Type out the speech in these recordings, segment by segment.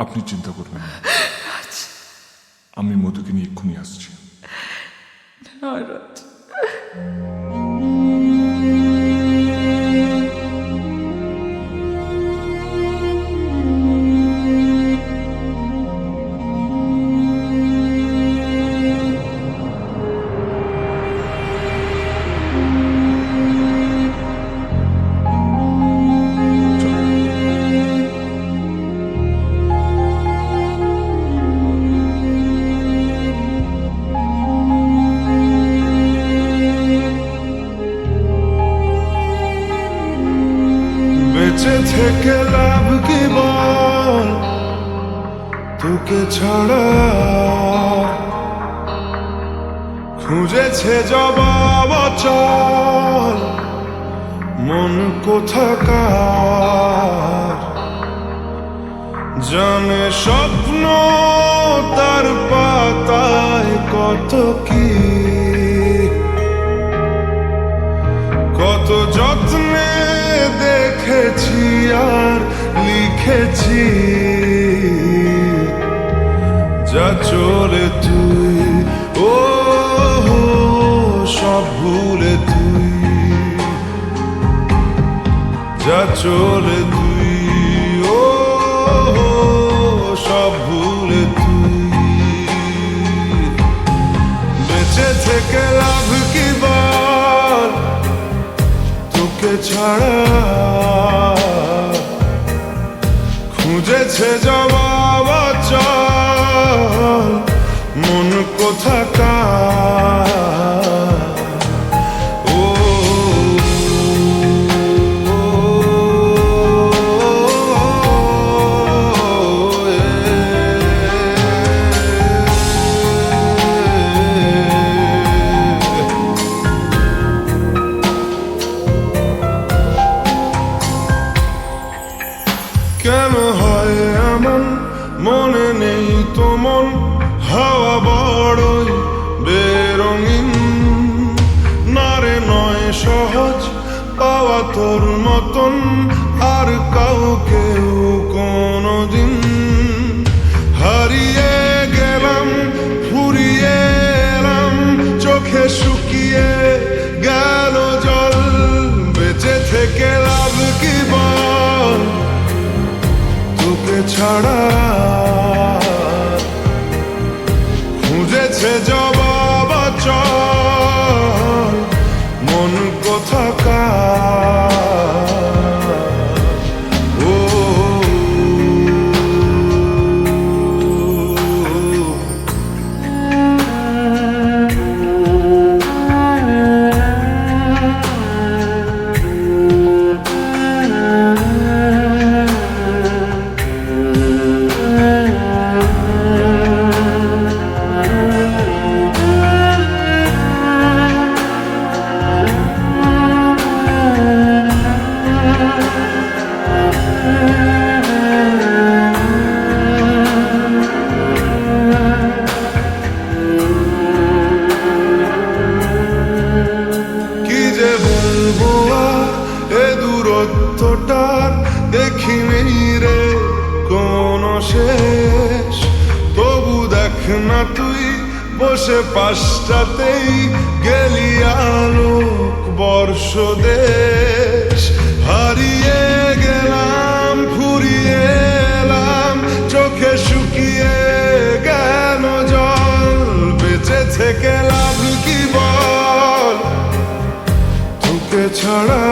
আপনি চিন্তা করবেন আমি মধুকে নিয়ে এক্ষুনি আসছি থেকে লাভ কি বল তোকে ছাড়া খুঁজেছে জবাব চল মন কোথাকার? জানে স্বপ্ন তার পাতায় কত কি দেখেছি আর লিখেছি। যা চলে তুই ও সব ভুলে তুই। যা চলে তুই ও সব ভুলে তুই। বেঁচে থেকে লাভ কি বল তোকে ছাড়া খুঁজেছে জবাব চল মন কোথাকার ও কেন হয় মনে নেই তো মন হাওয়া বড়ই বেরঙিন। নারে নয় সহজ পাওয়া তোর মতন। না তুই বসে পাশটাতেই গেলি আলোক বর্ষ দেশ হারিয়ে গেলাম, ফুরিয়ে এলাম, চোখে শুকিয়ে গেল জল? বেঁচে থেকে লাভ কি বল? তোকে ছাড়া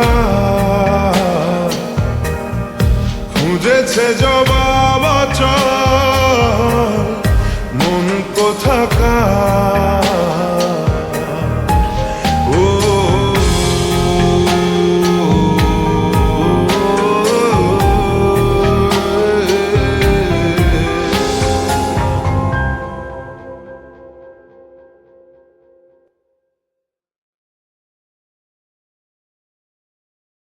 খুঁজেছে জবাব চল